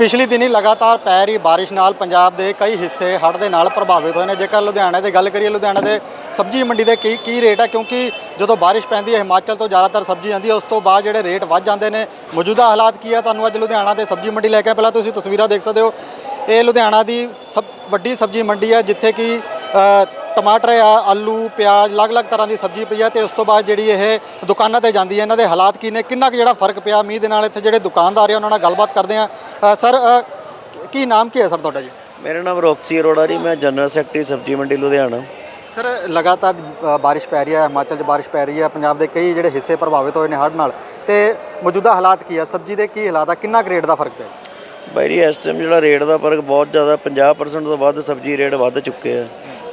ਪਿਛਲੀ ਦਿਨੀ ਲਗਾਤਾਰ ਪੈ ਰਹੀ ਬਾਰਿਸ਼ ਨਾਲ ਪੰਜਾਬ ਦੇ ਕਈ ਹਿੱਸੇ ਹੜ੍ਹ ਦੇ ਨਾਲ ਪ੍ਰਭਾਵਿਤ ਹੋਏ ਨੇ। ਜੇਕਰ ਲੁਧਿਆਣਾ ਦੀ ਗੱਲ ਕਰੀਏ, ਲੁਧਿਆਣਾ ਦੇ ਸਬਜ਼ੀ ਮੰਡੀ ਦੇ ਕੀ ਕੀ ਰੇਟ ਹੈ? ਕਿਉਂਕਿ ਜਦੋਂ ਬਾਰਿਸ਼ ਪੈਂਦੀ ਹੈ, ਹਿਮਾਚਲ ਤੋਂ ਜ਼ਿਆਦਾਤਰ ਸਬਜ਼ੀ ਆਉਂਦੀ ਹੈ, ਉਸ ਤੋਂ ਬਾਅਦ ਜਿਹੜੇ ਰੇਟ ਵੱਧ ਜਾਂਦੇ ਨੇ। ਮੌਜੂਦਾ ਹਾਲਾਤ ਕੀ ਹੈ? ਤੁਹਾਨੂੰ ਅੱਜ ਲੁਧਿਆਣਾ ਦੇ ਸਬਜ਼ੀ ਮੰਡੀ ਲੈ ਕੇ ਪਹਿਲਾਂ ਤੁਸੀਂ ਤਸਵੀਰਾਂ ਦੇਖ ਸਕਦੇ ਹੋ। ਇਹ ਲੁਧਿਆਣਾ ਦੀ ਸਭ ਵੱਡੀ ਸਬਜ਼ੀ ਮੰਡੀ ਹੈ, ਜਿੱਥੇ ਕਿ ਟਮਾਟਰ ਆ ਆਲੂ ਪਿਆਜ਼ ਅਲੱਗ-ਅਲੱਗ ਤਰ੍ਹਾਂ ਦੀ ਸਬਜ਼ੀ ਪਈ ਹੈ ਤੇ ਉਸ ਤੋਂ ਬਾਅਦ ਜਿਹੜੀ ਇਹ ਦੁਕਾਨਾਂ ਤੇ ਜਾਂਦੀ ਹੈ ਇਹਨਾਂ ਦੇ ਹਾਲਾਤ ਕੀ ਨੇ? ਕਿੰਨਾ ਕੁ ਜਿਹੜਾ ਫ਼ਰਕ ਪਿਆ? ਮੀਂਹ ਦੇ ਨਾਲ ਇੱਥੇ ਜਿਹੜੇ ਦੁਕਾਨਦਾਰ ਆ ਉਹਨਾਂ ਨਾਲ ਗੱਲਬਾਤ ਕਰਦੇ ਆ। ਸਰ ਕੀ ਨਾਮ ਕੀ ਹੈ ਸਰ ਤੁਹਾਡਾ ਜੀ? ਮੇਰਾ ਨਾਮ ਰੋਕਸੀ ਅਰੋੜਾ ਜੀ ਮੈਂ ਜਨਰਲ ਸੈਕਟਰੀ ਸਬਜ਼ੀ ਮੰਡੀ ਲੁਧਿਆਣਾ। ਸਰ ਲਗਾਤਾਰ ਬਾਰਿਸ਼ ਪੈ ਰਹੀ ਹੈ ਹਿਮਾਚਲ 'ਚ ਬਾਰਿਸ਼ ਪੈ ਰਹੀ ਹੈ ਪੰਜਾਬ ਦੇ ਕਈ ਜਿਹੜੇ ਹਿੱਸੇ ਪ੍ਰਭਾਵਿਤ ਹੋਏ ਨੇ ਹੜ੍ਹ ਨਾਲ। ਤੇ ਮੌਜੂਦਾ ਹਾਲਾਤ ਕੀ ਹੈ ਸਬਜ਼ੀ ਦੇ ਕੀ ਹਾਲਾਤ ਆ? ਕਿੰਨਾ ਕੁ ਰੇਟ ਦਾ ਫ਼ਰਕ ਪਿਆ? ਬਾਈ ਜੀ ਇਸ ਟਾਈਮ ਜਿਹੜਾ ਰੇਟ ਦਾ ਫ਼ਰਕ ਬਹੁਤ ਜ਼ਿਆਦਾ 50% ਤੋਂ ਵੱਧ ਸਬਜ਼ੀ ਰੇਟ ਵੱਧ ਚੁੱਕੇ ਆ।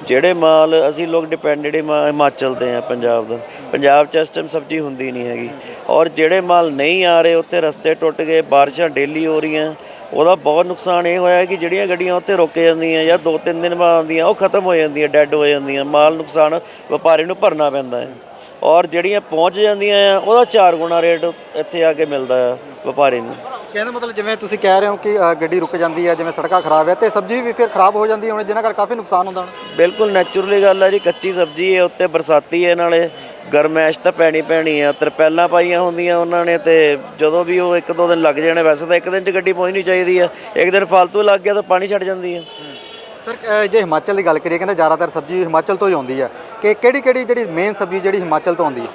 ਜਿਹੜੇ ਮਾਲ ਅਸੀਂ ਲੋਕ ਡਿਪੈਂਡਡ ਹਿਮਾਚਲ ਤੇ ਆ, ਪੰਜਾਬ ਦਾ। ਪੰਜਾਬ 'ਚ ਇਸ ਟਾਈਮ ਸਬਜ਼ੀ ਹੁੰਦੀ ਨਹੀਂ ਹੈਗੀ। ਔਰ ਜਿਹੜੇ ਮਾਲ ਨਹੀਂ ਆ ਰਹੇ, ਉੱਥੇ ਰਸਤੇ ਟੁੱਟ ਗਏ, ਬਾਰਿਸ਼ਾਂ ਡੇਲੀ ਹੋ ਰਹੀਆਂ। ਉਹਦਾ ਬਹੁਤ ਨੁਕਸਾਨ ਇਹ ਹੋਇਆ ਕਿ ਜਿਹੜੀਆਂ ਗੱਡੀਆਂ ਉੱਥੇ ਰੁਕ ਜਾਂਦੀਆਂ ਜਾਂ ਦੋ ਤਿੰਨ ਦਿਨ ਬਾਅਦ ਆਉਂਦੀਆਂ, ਉਹ ਖਤਮ ਹੋ ਜਾਂਦੀਆਂ ਡੈੱਡ ਹੋ ਜਾਂਦੀਆਂ। ਮਾਲ ਨੁਕਸਾਨ ਵਪਾਰੀ ਨੂੰ ਭਰਨਾ ਪੈਂਦਾ ਹੈ। ਔਰ ਜਿਹੜੀਆਂ ਪਹੁੰਚ ਜਾਂਦੀਆਂ ਆ, ਉਹਦਾ ਚਾਰ ਗੁਣਾ ਰੇਟ ਇੱਥੇ ਆ ਕੇ ਮਿਲਦਾ ਆ ਵਪਾਰੀ ਨੂੰ। ਕਹਿੰਦਾ ਮਤਲਬ ਜਿਵੇਂ ਤੁਸੀਂ ਕਹਿ ਰਹੇ ਹੋ ਕਿ ਅ, ਗੱਡੀ ਰੁਕ ਜਾਂਦੀ ਹੈ ਜਿਵੇਂ ਸੜਕਾਂ ਖਰਾਬ ਹੈ ਤੇ ਸਬਜ਼ੀ ਵੀ ਫਿਰ ਖਰਾਬ ਹੋ ਜਾਂਦੀ ਹੋਣੀ ਜਿਨ੍ਹਾਂ ਕਰਕੇ ਕਾਫੀ ਨੁਕਸਾਨ ਹੁੰਦਾ ਹੋਣਾ। ਬਿਲਕੁਲ ਨੈਚੁਰਲੀ ਗੱਲ ਹੈ ਜੀ ਕੱਚੀ ਸਬਜ਼ੀ ਹੈ ਉੱਤੇ ਬਰਸਾਤੀ ਹੈ ਨਾਲੇ ਗਰਮੈਸ਼ ਤਾਂ ਪੈਣੀ ਪੈਣੀ ਹੈ ਤਰਪੈਲਾਂ ਪਾਈਆਂ ਹੁੰਦੀਆਂ ਉਹਨਾਂ ਨੇ ਤੇ ਜਦੋਂ ਵੀ ਉਹ ਇੱਕ ਦੋ ਦਿਨ ਲੱਗ ਜਾਣੇ ਵੈਸੇ ਤਾਂ ਇੱਕ ਦਿਨ 'ਚ ਗੱਡੀ ਪਹੁੰਚਣੀ ਚਾਹੀਦੀ ਹੈ ਇੱਕ ਦਿਨ ਫालतू ਲੱਗ ਗਿਆ ਤਾਂ ਪਾਣੀ ਛੱਡ ਜਾਂਦੀ ਹੈ ਸਰ ਅ, ਜੇ ਹਿਮਾਚਲ ਦੀ ਗੱਲ ਕਰੀਏ ਕਹਿੰਦੇ ਜ਼ਿਆਦਾਤਰ ਸਬਜ਼ੀ ਹਿਮਾਚਲ ਤੋਂ ਹੀ ਆਉਂਦੀ ਹੈ ਕਿ ਕਿਹੜੀ ਕਿਹੜੀ ਜਿਹੜੀ ਮੇਨ ਸਬਜ਼ੀ ਜਿਹੜੀ ਹਿਮਾਚਲ ਤੋਂ ਆਉਂਦੀ ਹੈ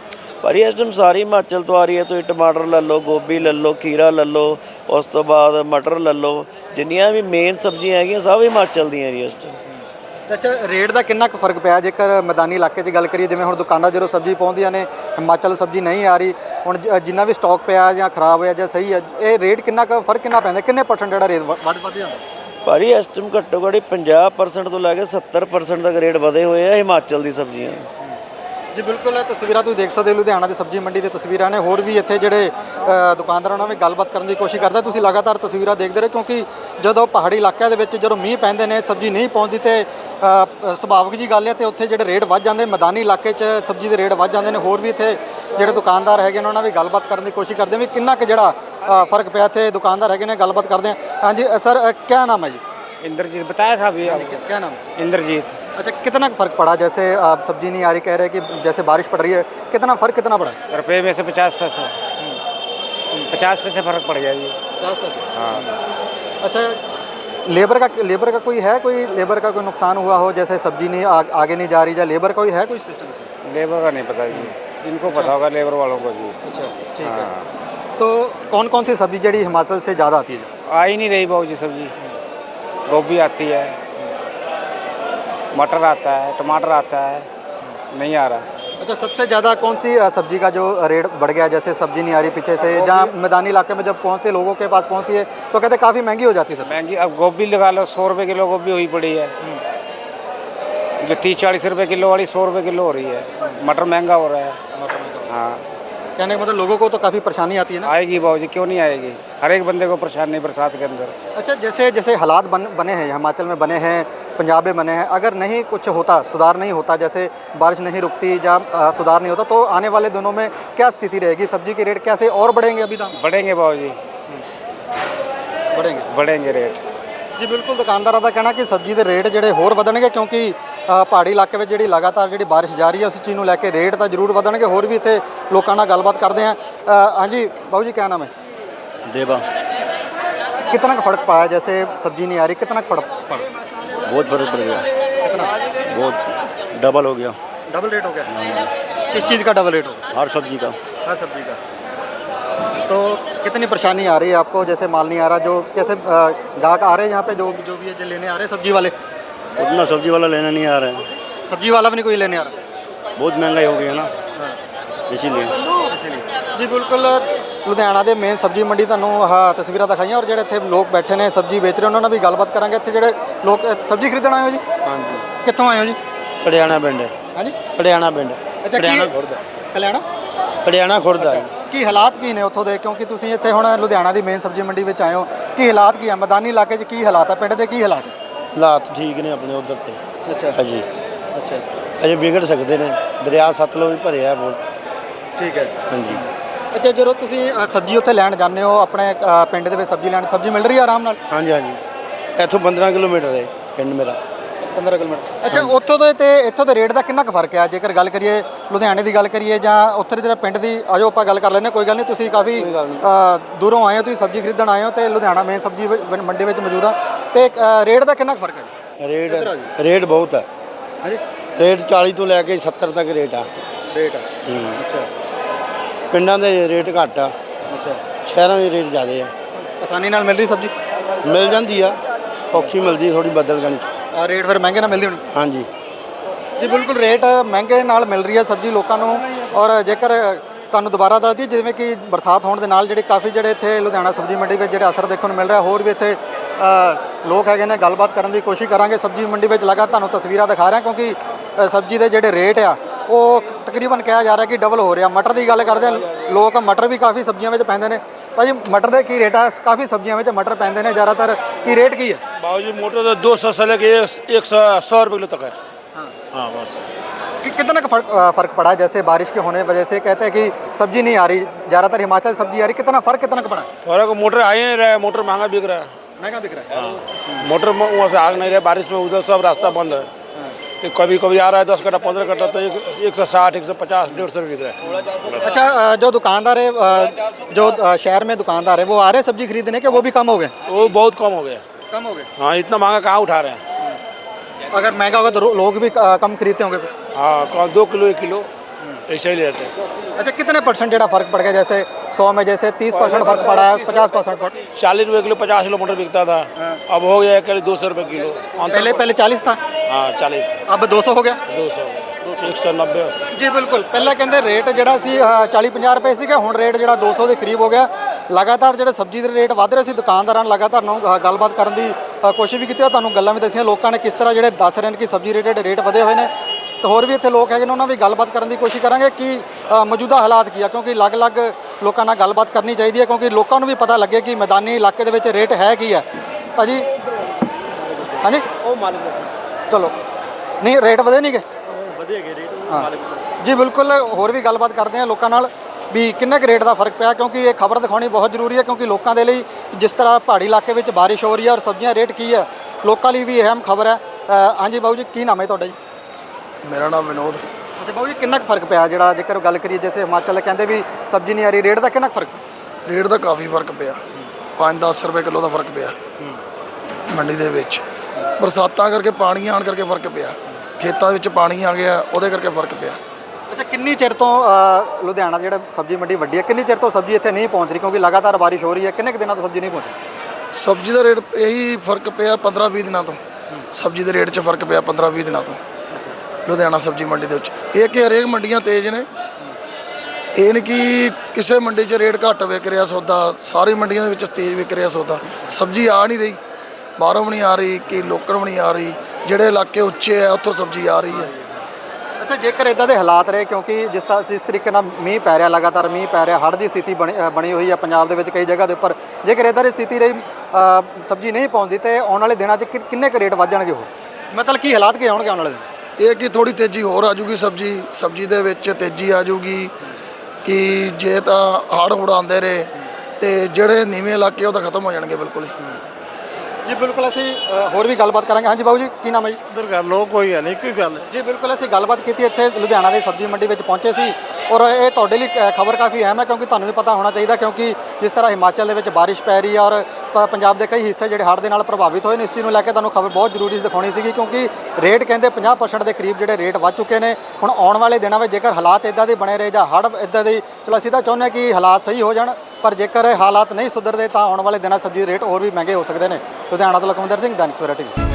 ਪਰ ਇਸ ਟਾਈਮ ਸਾਰੀ ਹਿਮਾਚਲ ਤੋਂ ਆ ਰਹੀ ਹੈ ਤੁਸੀਂ ਟਮਾਟਰ ਲੈ ਲਓ ਗੋਭੀ ਲੈ ਲਓ ਖੀਰਾ ਲੈ ਲਓ ਉਸ ਤੋਂ ਬਾਅਦ ਮਟਰ ਲੈ ਲਓ ਜਿੰਨੀਆਂ ਵੀ ਮੇਨ ਸਬਜ਼ੀਆਂ ਹੈਗੀਆਂ ਸਭ ਹਿਮਾਚਲ ਦੀਆਂ ਜੀ ਇਸ ਟਾਈਮ ਅੱਛਾ ਰੇਟ ਦਾ ਕਿੰਨਾ ਕੁ ਫ਼ਰਕ ਪਿਆ? ਜੇਕਰ ਮੈਦਾਨੀ ਇਲਾਕੇ 'ਚ ਗੱਲ ਕਰੀਏ ਜਿਵੇਂ ਹੁਣ ਦੁਕਾਨਾਂ ਜਦੋਂ ਸਬਜ਼ੀ ਪਹੁੰਚਦੀਆਂ ਨੇ ਹਿਮਾਚਲ ਸਬਜ਼ੀ ਨਹੀਂ ਆ ਰਹੀ ਹੁਣ ਜ- ਜਿੰਨਾ ਵੀ ਸਟਾਕ ਪਿਆ ਜਾਂ ਖਰਾਬ ਹੋਇਆ ਜਾਂ ਸਹੀ ਹੈ ਇਹ ਰੇਟ ਕਿੰਨਾ ਕੁ ਫ਼ਰਕ ਕਿੰਨਾ ਪੈਂਦਾ? ਕਿੰਨੇ ਪਰਸੈਂਟ ਜਿਹੜਾ ਰੇਟ ਵ- ਵੱਧ ਵੱਧ ਜਾਂਦਾ? ਭਾਰੀ ਇਸ ਟਾਈਮ ਘੱਟੋ ਘੱਟ 50% ਤੋਂ ਲੈ ਕੇ 70% ਤੱਕ ਰੇਟ ਵਧੇ ਹੋਏ ਆ ਹਿਮਾਚਲ ਦੀ ਸਬਜ਼ੀਆਂ। ਦੇ। ਜੀ ਬਿਲਕੁਲ ਇਹ ਤਸਵੀਰਾਂ ਤੁਸੀਂ ਦੇਖ ਸਕਦੇ ਹੋ ਲੁਧਿਆਣਾ ਦੀ ਸਬਜ਼ੀ ਮੰਡੀ ਦੇ ਤਸਵੀਰਾਂ ਨੇ। ਹੋਰ ਵੀ ਇੱਥੇ ਜਿਹੜੇ ਦੁਕਾਨਦਾਰਾਂ ਨਾਲ ਵੀ ਗੱਲਬਾਤ ਕਰਨ ਦੀ ਕੋਸ਼ਿਸ਼ ਕਰਦਾ ਤੁਸੀਂ ਲਗਾਤਾਰ ਤਸਵੀਰਾਂ ਦੇਖਦੇ ਰਹੇ ਕਿਉਂਕਿ ਜਦੋਂ ਪਹਾੜੀ ਇਲਾਕਿਆਂ ਦੇ ਵਿੱਚ ਜਦੋਂ ਮੀਂਹ ਪੈਂਦੇ ਨੇ ਸਬਜ਼ੀ ਨਹੀਂ ਪਹੁੰਚਦੀ ਤੇ ਸੁਭਾਵਿਕ ਜੀ ਗੱਲ ਹੈ ਤੇ ਉੱਥੇ ਜਿਹੜੇ ਰੇਟ ਵੱਧ ਜਾਂਦੇ ਮੈਦਾਨੀ ਇਲਾਕੇ 'ਚ ਸਬਜ਼ੀ ਦੇ ਰੇਟ ਵੱਧ ਜਾਂਦੇ ਨੇ। ਹੋਰ ਵੀ ਇੱਥੇ ਜਿਹੜੇ ਦੁਕਾਨਦਾਰ ਹੈਗੇ ਉਹਨਾਂ ਨਾਲ ਵੀ ਗੱਲਬਾਤ ਕਰਨ ਦੀ ਕੋਸ਼ਿਸ਼ ਕਰਦੇ ਵੀ ਕਿੰਨਾ ਕੁ ਜਿਹੜਾ ਫ਼ਰਕ ਪਿਆ ਇੱਥੇ? ਦੁਕਾਨਦਾਰ ਹੈਗੇ ਨੇ ਗੱਲਬਾਤ ਕਰਦੇ ਹਾਂ ਹਾਂਜੀ ਸਰ ਕੀ ਨਾਮ ਹੈ ਜੀ? ਇੰਦਰਜੀਤ ਬਤਾਇਆ ਸਾਹਿਬ ਜੀ ਕੀ ਨਾਮ? ਇੰਦਰਜੀਤ। अच्छा कितना फ़र्क पड़ा? जैसे आप सब्ज़ी नहीं आ रही कह रहे हैं कि जैसे बारिश पड़ रही है कितना फ़र्क कितना पड़ा? रुपये में से पचास पैसे। पचास पैसे फ़र्क पड़ जाएगी पचास पैसे? हाँ। अच्छा लेबर का लेबर का कोई है? कोई लेबर का कोई नुकसान हुआ हो? जैसे सब्ज़ी नहीं आ, आगे नहीं जा रही या लेबर का कोई है कोई सिस्टम लेबर का नहीं पता जी। इनको पता होगा लेबर वालों को जी। अच्छा ठीक हाँ। है। तो कौन कौन सी सब्ज़ी जड़ी हिमाचल से ज़्यादा आती है? आ ही नहीं रही बाबू जी सब्ज़ी। गोभी आती है। मटर आता है टमाटर आता है नहीं आ रहा। अच्छा सबसे ज़्यादा कौन सी सब्ज़ी का जो रेट बढ़ गया जैसे सब्ज़ी नहीं आ रही पीछे से जहाँ मैदानी इलाके में जब पहुँचते लोगों के पास पहुँचती है तो कहते काफ़ी महँगी हो जाती है सब्ज़ी। महँगी अब गोभी लगा लो सौ रुपये किलो गोभी हुई पड़ी है। जो तीस चालीस रुपये किलो वाली सौ रुपये किलो हो रही है। मटर महँगा हो रहा है। हाँ। कहने का मतलब लोगों को तो काफ़ी परेशानी आती है ना आएगी बाबू जी क्यों नहीं आएगी हर एक बंदे को परेशानी बरसात के अंदर अच्छा जैसे जैसे हालात बन बने हैं हिमाचल में बने हैं पंजाब में बने हैं अगर नहीं कुछ होता सुधार नहीं होता जैसे बारिश नहीं रुकती या अ, सुधार नहीं होता तो आने वाले दिनों में क्या स्थिति रहेगी सब्जी के रेट कैसे और बढ़ेंगे अभी दाम बढ़ेंगे बाबू जी बढ़ेंगे बढ़ेंगे रेट ਜੀ ਬਿਲਕੁਲ ਦੁਕਾਨਦਾਰਾਂ ਦਾ ਕਹਿਣਾ ਕਿ ਸਬਜ਼ੀ ਦੇ ਰੇਟ ਜਿਹੜੇ ਹੋਰ ਵਧਣਗੇ ਕਿਉਂਕਿ ਅ, ਪਹਾੜੀ ਇਲਾਕੇ ਵਿੱਚ ਜਿਹੜੀ ਲਗਾਤਾਰ ਜਿਹੜੀ ਬਾਰਿਸ਼ ਜਾਰੀ ਹੈ ਉਸ ਚੀਜ਼ ਨੂੰ ਲੈ ਕੇ ਰੇਟ ਤਾਂ ਜ਼ਰੂਰ ਵਧਣਗੇ ਹੋਰ ਵੀ ਇੱਥੇ ਲੋਕਾਂ ਨਾਲ ਗੱਲਬਾਤ ਕਰਦੇ ਆ ਹਾਂਜੀ ਬਾਬੂ ਜੀ ਕੀ ਨਾਮ ਹੈ देवा कितना का फर्क पड़ा जैसे सब्जी नहीं आ रही कितना का फर्क पड़ा बहुत फर्क पड़ गया कितना बहुत डबल हो गया डबल रेट हो गया किस चीज़ का डबल रेट हो गया हर सब्जी का हर सब्जी का तो कितनी परेशानी आ रही है आपको जैसे माल नहीं आ रहा जो कैसे अ, ग्राहक आ रहे हैं यहाँ पे जो जो भी है जो लेने आ रहे हैं सब्जी वाले उतना सब्जी वाला लेना नहीं आ रहा है सब्जी वाला भी नहीं कोई लेने आ रहा बहुत महंगाई हो गई है ना इसीलिए ਜੀ ਬਿਲਕੁਲ ਲੁਧਿਆਣਾ ਦੇ ਮੇਨ ਸਬਜ਼ੀ ਮੰਡੀ ਤੁਹਾਨੂੰ ਆਹ ਤਸਵੀਰਾਂ ਦਿਖਾਈਆਂ ਔਰ ਜਿਹੜੇ ਇੱਥੇ ਲੋਕ ਬੈਠੇ ਨੇ ਸਬਜ਼ੀ ਵੇਚ ਰਹੇ ਉਹਨਾਂ ਨਾਲ ਵੀ ਗੱਲਬਾਤ ਕਰਾਂਗੇ ਇੱਥੇ ਜਿਹੜੇ ਲੋਕ ਅ, ਸਬਜ਼ੀ ਖਰੀਦਣ ਆਏ ਹੋ ਜੀ ਹਾਂਜੀ ਕਿੱਥੋਂ ਆਏ ਹੋ ਜੀ ਪਟਿਆਣਾ ਪਿੰਡ ਹੈ ਹਾਂਜੀ ਪਟਿਆਣਾ ਪਿੰਡ ਅੱਛਾ ਪਟਿਆਣਾ ਕੀ ਖੁਰਦ ਕਲਿਆਣਾ ਪਟਿਆਣਾ ਖੁਰਦ ਹੈ ਕੀ ਹਾਲਾਤ ਕੀ ਨੇ ਉੱਥੋਂ ਦੇ ਕਿਉਂਕਿ ਤੁਸੀਂ ਇੱਥੇ ਹੁਣ ਲੁਧਿਆਣਾ ਦੀ ਮੇਨ ਸਬਜ਼ੀ ਮੰਡੀ ਵਿੱਚ ਆਏ ਹੋ ਕੀ ਹਾਲਾਤ ਕੀ ਆ ਮੈਦਾਨੀ ਇਲਾਕੇ 'ਚ ਕੀ ਹਾਲਾਤ ਆ ਪਿੰਡ ਦੇ ਕੀ ਹਾਲਾਤ ਹਾਲਾਤ ਠੀਕ ਨੇ ਆਪਣੇ ਉਧਰ ਤੇ। ਅੱਛਾ। ਹਾਂਜੀ। ਅੱਛਾ। ਅਜੇ ਵਿਗੜ ਸਕਦੇ ਨੇ। ਦਰਿਆ ਸਤਲੁਜ ਵੀ ਭਰਿਆ ਬਹੁਤ। ਠੀਕ ਹੈ। ਹਾਂਜੀ। ਅੱਛਾ ਜਦੋਂ ਤੁਸੀਂ ਅ, ਸਬਜ਼ੀ ਉੱਥੇ ਲੈਣ ਜਾਂਦੇ ਹੋ ਆਪਣੇ ਅ, ਪਿੰਡ ਦੇ ਵਿੱਚ ਸਬਜ਼ੀ ਲੈਣ ਸਬਜ਼ੀ ਮਿਲ ਰਹੀ ਹੈ ਆਰਾਮ ਨਾਲ? ਹਾਂਜੀ ਹਾਂਜੀ। ਇੱਥੋਂ 15 ਕਿਲੋਮੀਟਰ ਹੈ ਪਿੰਡ ਮੇਰਾ। 15 ਕਿਲੋਮੀਟਰ। ਅੱਛਾ ਉੱਥੋਂ ਦੇ ਤੇ ਇੱਥੋਂ ਦੇ ਰੇਟ ਦਾ ਕਿੰਨਾ ਕੁ ਫ਼ਰਕ ਹੈ ਜੇਕਰ ਗੱਲ ਕਰੀਏ ਲੁਧਿਆਣੇ ਦੀ ਗੱਲ ਕਰੀਏ ਜਾਂ ਉੱਥੇ ਦੇ ਜਿਹੜਾ ਪਿੰਡ ਦੀ ਆਜੋ ਆਪਾਂ ਗੱਲ ਕਰ ਲੈਂਦੇ ਕੋਈ ਗੱਲ ਨਹੀਂ ਤੁਸੀਂ ਕਾਫੀ ਦੂਰੋਂ ਆਏ ਹੋ ਤੁਸੀਂ ਸਬਜ਼ੀ ਖਰੀਦਣ ਆਏ ਹੋ ਤੇ ਲੁਧਿਆਣਾ ਮੇਨ ਸਬਜ਼ੀ ਮੰਡੀ ਵਿੱਚ ਮੌਜੂਦ ਆ। ਤੇ ਰੇਟ ਦਾ ਕਿੰਨਾ ਕੁ ਫ਼ਰਕ ਹੈ ਰੇਟ ਰੇਟ ਬਹੁਤ ਹੈ ਹਾਂਜੀ। ਰੇਟ 40 ਤੋਂ ਲੈ ਕੇ 70 ਤੱਕ ਰੇਟ ਆ। ਰੇਟ। ਅੱਛਾ। ਪਿੰਡਾਂ ਦੇ ਰੇਟ ਘੱਟ ਆ। ਅੱਛਾ। ਸ਼ਹਿਰਾਂ ਦੇ ਰੇਟ ਜ਼ਿਆਦੇ ਆ। ਆਸਾਨੀ ਨਾਲ ਮਿਲ ਰਹੀ ਸਬਜ਼ੀ? ਮਿਲ ਜਾਂਦੀ ਆ। ਔਖੀ ਮਿਲਦੀ ਥੋੜੀ ਬਦਲਗਣੀ ਚ। ਆ ਰੇਟ ਫਿਰ ਮਹਿੰਗੇ ਨਾਲ ਮਿਲਦੀ ਹੋਣੀ ਹਾਂਜੀ। ਜੀ ਬਿਲਕੁਲ ਰੇਟ ਮਹਿੰਗੇ ਨਾਲ ਮਿਲ ਰਹੀ ਹੈ ਸਬਜ਼ੀ ਲੋਕਾਂ ਨੂੰ ਔਰ ਜੇਕਰ ਤੁਹਾਨੂੰ ਦੁਬਾਰਾ ਦੱਸ ਦਈਏ ਜਿਵੇਂ ਕਿ ਬਰਸਾਤ ਹੋਣ ਦੇ ਨਾਲ ਜਿਹੜੇ ਕਾਫੀ ਜਿਹੜੇ ਇੱਥੇ ਲੁਧਿਆਣਾ ਸਬਜ਼ੀ ਮੰਡੀ ਵਿੱਚ ਜਿਹੜੇ ਅਸਰ ਦੇਖਣ ਨੂੰ ਮਿਲ ਰਿਹਾ ਹੋਰ ਵੀ ਇੱਥੇ ਅ, ਲੋਕ ਹੈਗੇ ਨੇ ਗੱਲਬਾਤ ਕਰਨ ਦੀ ਕੋਸ਼ਿਸ਼ ਕਰਾਂਗੇ। ਸਬਜ਼ੀ ਮੰਡੀ ਵਿੱਚ ਲਗਾਤਾਰ ਤੁਹਾਨੂੰ ਤਸਵੀਰਾਂ ਦਿਖਾ ਰਿਹਾ ਕਿਉਂਕਿ ਅ, ਸਬਜ਼ੀ ਦੇ ਜਿਹੜੇ ਰੇਟ ਆ ਉਹ ਤਕਰੀਬਨ ਕਿਹਾ ਜਾ ਰਿਹਾ ਕਿ ਡਬਲ ਹੋ ਰਿਹਾ। ਮਟਰ ਦੀ ਗੱਲ ਕਰਦੇ ਆ ਲੋਕ ਮਟਰ ਵੀ ਕਾਫੀ ਸਬਜ਼ੀਆਂ ਵਿੱਚ ਪੈਂਦੇ ਨੇ। ਭਾਜੀ ਮਟਰ ਦੇ ਕੀ ਰੇਟ ਆ ਕਾਫੀ ਸਬਜ਼ੀਆਂ ਵਿੱਚ ਮਟਰ ਪੈਂਦੇ ਨੇ ਜ਼ਿਆਦਾਤਰ ਕੀ ਰੇਟ ਕੀ ਹੈ बाबूजी मोटर तो दो सौ से लेके एक एक सौ सौ रुपये किलो तक है हाँ बस कि कितना का फर्क अ, फर्क पड़ा है जैसे बारिश के होने वजह से कहते हैं कि सब्जी नहीं आ रही ज़्यादातर हिमाचल सब्जी आ रही कितना फर्क कितना का पड़ा है और मोटर आ ही नहीं रहा है मोटर महंगा बिक रहा है महंगा बिक रहा है मोटर में वहाँ से आग नहीं रहा बारिश में उधर सब रास्ता बंद है तो कभी कभी आ रहा है दस कट्टा पंद्रह कट्टा तो एक एक सौ साठ एक सौ पचास डेढ़ सौ है अच्छा जो दुकानदार है जो शहर में दुकानदार है वो आ रहे हैं सब्ज़ी खरीदने के वो भी कम हो गए? वो बहुत कम हो गए। कम हो गए? हाँ इतना महँगा कहाँ उठा रहे हैं? अगर महँगा होगा तो लोग भी कम खरीदते होंगे। हाँ दो किलो एक किलो ऐसे ही लेते हैं। अच्छा कितने परसेंट जरा फ़र्क पड़ गया जैसे सौ में जैसे तीस परसेंट फर्क पड़ा है पचास परसेंट फर्क चालीस रुपये किलो पचास किलो मोटर बिकता था अब हो गया करीब दो सौ रुपये किलो अंतर- पहले पहले चालीस था हाँ चालीस अब दो सौ हो गया दो सौ एक सौ नब्बे अस्सी ਜੀ ਬਿਲਕੁਲ ਪਹਿਲਾਂ ਕਹਿੰਦੇ ਰੇਟ ਜਿਹੜਾ ਸੀ 40 50 ਰੁਪਏ ਸੀਗਾ ਹੁਣ ਰੇਟ ਜਿਹੜਾ 200 ਦੇ ਕਰੀਬ ਹੋ ਗਿਆ ਲਗਾਤਾਰ ਜਿਹੜੇ ਸਬਜ਼ੀ ਦੇ ਰੇਟ ਵਧ ਰਹੇ ਸੀ ਦੁਕਾਨਦਾਰਾਂ ਨਾਲ ਲਗਾਤਾਰ ਨੂੰ ਅ, ਗੱਲਬਾਤ ਕਰਨ ਦੀ ਅ, ਕੋਸ਼ਿਸ਼ ਵੀ ਕੀਤੀ ਔਰ ਤੁਹਾਨੂੰ ਗੱਲਾਂ ਵੀ ਦੱਸੀਆਂ ਲੋਕਾਂ ਨੇ ਕਿਸ ਤਰ੍ਹਾਂ ਜਿਹੜੇ ਦੱਸ ਰਹੇ ਨੇ ਕਿ ਸਬਜ਼ੀ ਰੇਟ ਰੇਟ ਵਧੇ ਹੋਏ ਨੇ ਤੇ ਹੋਰ ਵੀ ਇੱਥੇ ਲੋਕ ਹੈਗੇ ਨੇ ਉਹਨਾਂ ਵੀ ਗੱਲਬਾਤ ਕਰਨ ਦੀ ਕੋਸ਼ਿਸ਼ ਕਰਾਂਗੇ ਕਿ ਅ, ਮੌਜੂਦਾ ਹਾਲਾਤ ਕੀ ਆ ਕਿਉਂਕਿ ਅਲੱਗ-ਅਲੱਗ ਲੋਕਾਂ ਨਾਲ ਗੱਲਬਾਤ ਕਰਨੀ ਚਾਹੀਦੀ ਹੈ ਕਿਉਂਕਿ ਲੋਕਾਂ ਨੂੰ ਵੀ ਪਤਾ ਲੱਗੇ ਕਿ ਮੈਦਾਨੀ ਇਲਾਕੇ ਦੇ ਵਿੱਚ ਰੇਟ ਹੈ ਕੀ ਹੈ। ਭਾਜੀ? ਹਾਂਜੀ? ਉਹ ਮਾਲਕ ਚਲੋ। ਨਹੀਂ ਰੇਟ ਵਧੇ ਨਹੀਂ ਗਏ ਹਾਂ। ਜੀ ਬਿਲਕੁਲ ਹੋਰ ਵੀ ਗੱਲਬਾਤ ਕਰਦੇ ਹਾਂ ਲੋਕਾਂ ਨਾਲ ਵੀ ਕਿੰਨੇ ਕੁ ਰੇਟ ਦਾ ਫ਼ਰਕ ਪਿਆ ਕਿਉਂਕਿ ਇਹ ਖਬਰ ਦਿਖਾਉਣੀ ਬਹੁਤ ਜ਼ਰੂਰੀ ਹੈ ਕਿਉਂਕਿ ਲੋਕਾਂ ਦੇ ਲਈ ਜਿਸ ਤਰ੍ਹਾਂ ਪਹਾੜੀ ਇਲਾਕੇ ਵਿੱਚ ਬਾਰਿਸ਼ ਹੋ ਰਹੀ ਹੈ ਔਰ ਸਬਜ਼ੀਆਂ ਰੇਟ ਕੀ ਹੈ ਲੋਕਾਂ ਲਈ ਵੀ ਅਹਿਮ ਖਬਰ ਹੈ। ਅ, ਹਾਂਜੀ ਬਾਬੂ ਜੀ ਕੀ ਨਾਮ ਹੈ ਤੁਹਾਡਾ ਜੀ? ਮੇਰਾ ਨਾਮ ਵਿਨੋਦ। ਅੱਛਾ ਬਾਬੂ ਜੀ ਕਿੰਨਾ ਕੁ ਫ਼ਰਕ ਪਿਆ ਜਿਹੜਾ ਜੇਕਰ ਗੱਲ ਕਰੀਏ ਜੈਸੇ ਹਿਮਾਚਲ ਕਹਿੰਦੇ ਵੀ ਸਬਜ਼ੀ ਨਹੀਂ ਆ ਰਹੀ ਰੇਟ ਦਾ ਕਿੰਨਾ ਕੁ ਫ਼ਰਕ? ਰੇਟ ਦਾ ਕਾਫੀ ਫ਼ਰਕ ਪਿਆ। 5-10 ਰੁਪਏ ਕਿਲੋ ਦਾ ਫ਼ਰਕ ਪਿਆ। ਮੰਡੀ ਦੇ ਵਿੱਚ। ਬਰਸਾਤਾਂ ਕਰਕੇ ਪਾਣੀ ਆਣ ਕਰਕੇ ਫ਼ਰਕ ਪਿਆ। ਖੇਤਾਂ ਵਿੱਚ ਪਾਣੀ ਆ ਗਿਆ ਉਹਦੇ ਕਰਕੇ ਫ਼ਰਕ ਪਿਆ। ਅੱਛਾ ਕਿੰਨੀ ਚਿਰ ਤੋਂ ਅ, ਲੁਧਿਆਣਾ ਜਿਹੜਾ ਸਬਜ਼ੀ ਮੰਡੀ ਵੱਡੀ ਹੈ ਕਿੰਨੀ ਚਿਰ ਤੋਂ ਸਬਜ਼ੀ ਇੱਥੇ ਨਹੀਂ ਪਹੁੰਚ ਰਹੀ? ਕਿਉਂਕਿ ਲਗਾਤਾਰ ਬਾਰਿਸ਼ ਹੋ ਰਹੀ ਹੈ ਕਿੰਨੇ ਕੁ ਦਿਨਾਂ ਤੋਂ ਸਬਜ਼ੀ ਨਹੀਂ ਪਹੁੰਚ? ਰਹੀ ਸਬਜ਼ੀ ਦਾ ਰੇਟ ਇਹੀ ਫ਼ਰਕ ਪਿਆ 15-20 ਦਿਨਾਂ ਤੋਂ। ਸਬਜ਼ੀ ਦੇ ਰੇਟ 'ਚ ਫ਼ਰਕ ਪਿਆ 15-20 ਦਿਨਾਂ ਤੋਂ। ਲੁਧਿਆਣਾ ਸਬਜ਼ੀ ਮੰਡੀ ਦੇ ਵਿੱਚ। ਇਹ ਕਿ ਹਰੇਕ ਮੰਡੀਆਂ ਤੇਜ਼ ਨੇ। ਇਹ ਨਹੀਂ ਕਿ ਕਿਸੇ ਮੰਡੀ 'ਚ ਰੇਟ ਘੱਟ ਵਿਕ ਰਿਹਾ ਸੌਦਾ, ਸਾਰੀ ਮੰਡੀਆਂ ਦੇ ਵਿੱਚ ਤੇਜ਼ ਵਿਕ ਰਿਹਾ ਸੌਦਾ। ਸਬਜ਼ੀ ਆ ਨਹੀਂ ਰਹੀ। ਬਾਹਰੋਂ ਵੀ ਨਹੀਂ ਆ ਰਹੀ, ਕਿ ਲੋਕਲ ਵੀ ਨਹੀਂ ਆ ਰਹੀ। ਜਿਹੜੇ ਇਲਾਕੇ ਉੱਚੇ ਆ, ਉੱਥੋਂ ਸਬਜ਼ੀ ਆ ਰਹੀ ਹੈ। ਅੱਛਾ, ਜੇਕਰ ਇਦਾਂ ਦੇ ਹਾਲਾਤ ਰਹੇ, ਕਿਉਂਕਿ ਜਿਸ ਤਰ੍ਹਾਂ, ਜਿਸ ਤਰੀਕੇ ਨਾਲ ਮੀਂਹ ਪੈ ਰਿਹਾ, ਲਗਾਤਾਰ ਮੀਂਹ ਪੈ ਰਿਹਾ, ਹੜ੍ਹ ਦੀ ਸਥਿਤੀ ਬਣੀ ਬਣੀ ਹੋਈ ਹੈ ਪੰਜਾਬ ਦੇ ਵਿੱਚ ਕਈ ਜਗ੍ਹਾ ਦੇ ਉੱਪਰ। ਜੇਕਰ ਇਦਾਂ ਦੀ ਸਥਿਤੀ ਰਹੀ ਸਬਜ਼ੀ ਨਹੀਂ ਪਹੁੰਚਦੀ, ਤੇ ਆਉਣ ਵਾਲੇ ਦਿਨਾਂ 'ਚ ਕਿ- ਕਿੰਨੇ ਕੁ ਰੇਟ ਵੱਧ ਜਾਣਗੇ ਉਹ? ਮਤਲਬ ਕੀ ਹਾਲਾਤ ਕੀ ਆਉਣਗੇ ਆਉਣ ਵਾਲੇ ਦਿਨ? ਇਹ ਕਿ ਥੋੜੀ ਤੇਜ਼ੀ ਹੋਰ ਆ ਜੂਗੀ ਸਬਜ਼ੀ ਸਬਜ਼ੀ ਦੇ ਵਿੱਚ ਤੇਜ਼ੀ ਆ ਜੂਗੀ ਕਿ ਜੇ ਤਾਂ ਹੜ੍ਹ ਹੁੜ ਆਉਂਦੇ ਰਹੇ ਤੇ ਜਿਹੜੇ ਨੀਵੇਂ ਇਲਾਕੇ ਉਹ ਤਾਂ ਖਤਮ ਹੋ ਜਾਣਗੇ ਬਿਲਕੁਲ ਹੀ। ਜੀ ਬਿਲਕੁਲ ਅਸੀਂ ਅ, ਹੋਰ ਵੀ ਗੱਲਬਾਤ ਕਰਾਂਗੇ। ਹਾਂਜੀ ਬਾਬੂ ਜੀ ਕੀ ਨਾਮ ਹੈ ਜੀ? ਉਧਰ ਕਰ ਲੋ ਕੋਈ ਗੱਲ ਨਹੀਂ ਕੋਈ ਗੱਲ ਜੀ ਬਿਲਕੁਲ ਅਸੀਂ ਗੱਲਬਾਤ ਕੀਤੀ ਇੱਥੇ ਲੁਧਿਆਣਾ ਦੀ ਸਬਜ਼ੀ ਮੰਡੀ ਵਿੱਚ ਪਹੁੰਚੇ ਸੀ ਔਰ ਇਹ ਤੁਹਾਡੇ ਲਈ ਖਬਰ ਕਾਫੀ ਅਹਿਮ ਹੈ ਕਿਉਂਕਿ ਤੁਹਾਨੂੰ ਵੀ ਪਤਾ ਹੋਣਾ ਚਾਹੀਦਾ ਕਿਉਂਕਿ ਜਿਸ ਤਰ੍ਹਾਂ ਹਿਮਾਚਲ ਦੇ ਵਿੱਚ ਬਾਰਿਸ਼ ਪੈ ਰਹੀ ਹੈ ਔਰ ਪੰਜਾਬ ਦੇ ਕਈ ਹਿੱਸੇ ਜਿਹੜੇ ਹੜ੍ਹ ਦੇ ਨਾਲ ਪ੍ਰਭਾਵਿਤ ਹੋਏ ਨੇ, ਇਸ ਚੀਜ਼ ਨੂੰ ਲੈ ਕੇ ਤੁਹਾਨੂੰ ਖਬਰ ਬਹੁਤ ਜ਼ਰੂਰੀ ਦਿਖਾਉਣੀ ਸੀਗੀ ਕਿਉਂਕਿ ਰੇਟ ਕਹਿੰਦੇ 50% ਦੇ ਕਰੀਬ ਜਿਹੜੇ ਰੇਟ ਵੱਧ ਚੁੱਕੇ ਨੇ। ਹੁਣ ਆਉਣ ਵਾਲੇ ਦਿਨਾਂ ਵਿੱਚ ਜੇਕਰ ਹਾਲਾਤ ਇਦਾਂ ਦੇ ਬਣੇ ਰਹੇ ਜਾਂ ਹੜ੍ਹ ਇਦਾਂ ਦੇ, ਚਲੋ ਅਸੀਂ ਤਾਂ ਚਾਹੁੰਦੇ ਹਾਂ ਕਿ ਹਾਲਾਤ ਸਹੀ ਹੋ ਜਾਣ, ਪਰ ਜੇਕਰ ਹਾਲਾਤ ਨਹੀਂ ਸੁਧਰਦੇ ਤਾਂ ਆਉਣ ਵਾਲੇ ਦਿਨਾਂ ਸਬਜ਼ੀ ਰੇਟ ਹੋਰ ਵੀ ਮਹਿੰਗੇ ਹੋ ਸਕਦੇ ਨੇ। ਲੁਧਿਆਣਾ ਤੋਂ ਲਖਵਿੰਦਰ ਸਿੰਘ, ਦੈਨਿਕ ਸਵੇਰਾ ਟੀਵੀ।